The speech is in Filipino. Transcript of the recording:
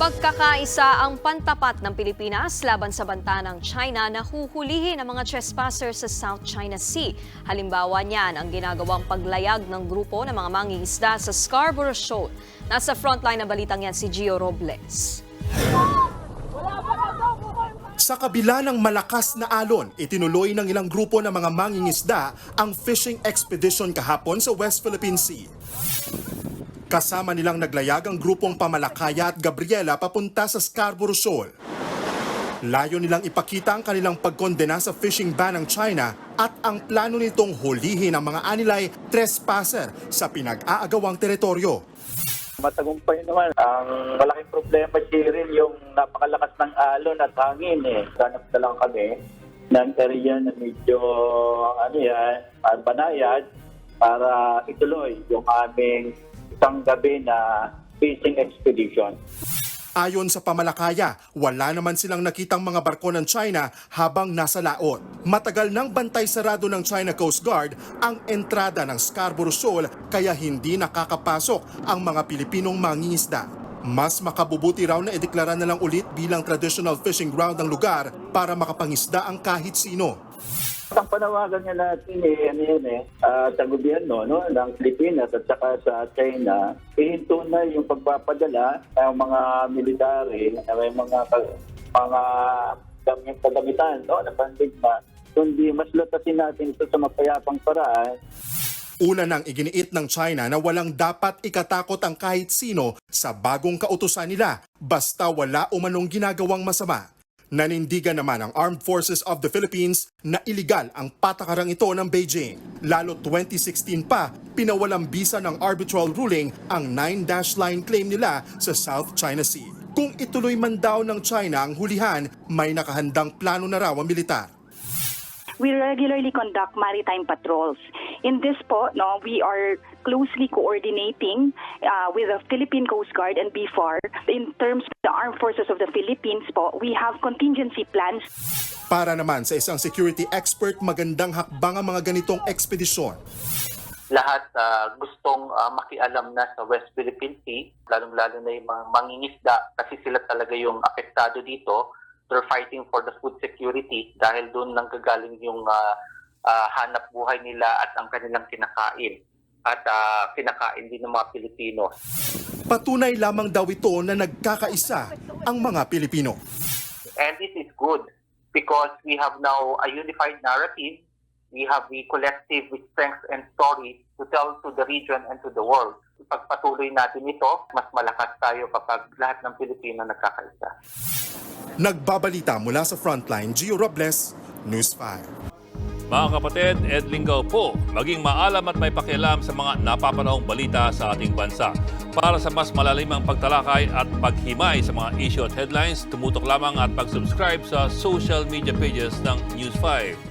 Pagkakaisa ang pantapat ng Pilipinas laban sa banta ng China na huhulihin ang mga trespassers sa South China Sea. Halimbawa niyan ang ginagawang paglayag ng grupo ng mga mangingisda sa Scarborough Shoal. Nasa frontline ng balitang yan si Gio Robles. Sa kabila ng malakas na alon, itinuloy ng ilang grupo ng mga mangingisda ang fishing expedition kahapon sa West Philippine Sea. Kasama nilang naglayag ang grupong Pamalakaya at Gabriela papunta sa Scarborough Shoal. Layo nilang ipakita ang kanilang pagkondena sa fishing ban ng China at ang plano nitong hulihin ang mga anilay trespasser sa pinag-aagawang teritoryo. Matagumpay naman. Ang malaking problema Cheryl, yung napakalakas ng alon at hangin eh. Ganap na lang kami ng area na medyo ano yan, banayad para ituloy yung aming isang gabi na fishing expedition. Ayon sa pamalakaya, wala naman silang nakitang mga barko ng China habang nasa laot. Matagal nang bantay sarado ng China Coast Guard ang entrada ng Scarborough Shoal kaya hindi nakakapasok ang mga Pilipinong mangingisda. Mas makabubuti raw na ideklara na lang ulit bilang traditional fishing ground ng lugar para makapangisda ang kahit sino. Ang panawagan niya natin eh, ano yan eh, ah, sa gobyerno no, ng Pilipinas at saka sa China, ihinto na yung pagpapadala ng mga military, may mga, mga damit kadamitan no, na pandigma, kundi mas lutasin natin ito sa mapayapang paraan Una nang iginiit ng China na walang dapat ikatakot ang kahit sino sa bagong kautusan nila basta wala umanong ginagawang masama. Nanindigan naman ang Armed Forces of the Philippines na iligal ang patakarang ito ng Beijing. Lalo 2016 pa, pinawalang bisa ng arbitral ruling ang 9-dash line claim nila sa South China Sea. Kung ituloy man daw ng China ang hulihan, may nakahandang plano na raw ang militar. We regularly conduct maritime patrols. In this po, no, we are closely coordinating uh, with the Philippine Coast Guard and BFAR. In terms of the Armed Forces of the Philippines po, we have contingency plans. Para naman sa isang security expert, magandang hakbang ang mga ganitong ekspedisyon. lahat ah, gustong ah, makialam na sa West Philippine Sea, lalong-lalo na yung mga mangingisda kasi sila talaga yung apektado dito. They're fighting for the food security dahil doon lang gagaling yung ah, ah, hanap buhay nila at ang kanilang kinakain. At ah, kinakain din ng mga Pilipino. Patunay lamang daw ito na nagkakaisa ang mga Pilipino. And this is good because we have now a unified narrative. We have the collective strength and story to tell to the region and to the world. Pagpatuloy natin ito, mas malakas tayo kapag lahat ng Pilipino nagkakaisa. Nagbabalita mula sa Frontline, Gio Robles, News 5. Mga kapatid, Ed Lingaw po, maging maalam at may pakialam sa mga napapanahong balita sa ating bansa. Para sa mas malalimang pagtalakay at paghimay sa mga issue at headlines, tumutok lamang at pag-subscribe sa social media pages ng News 5.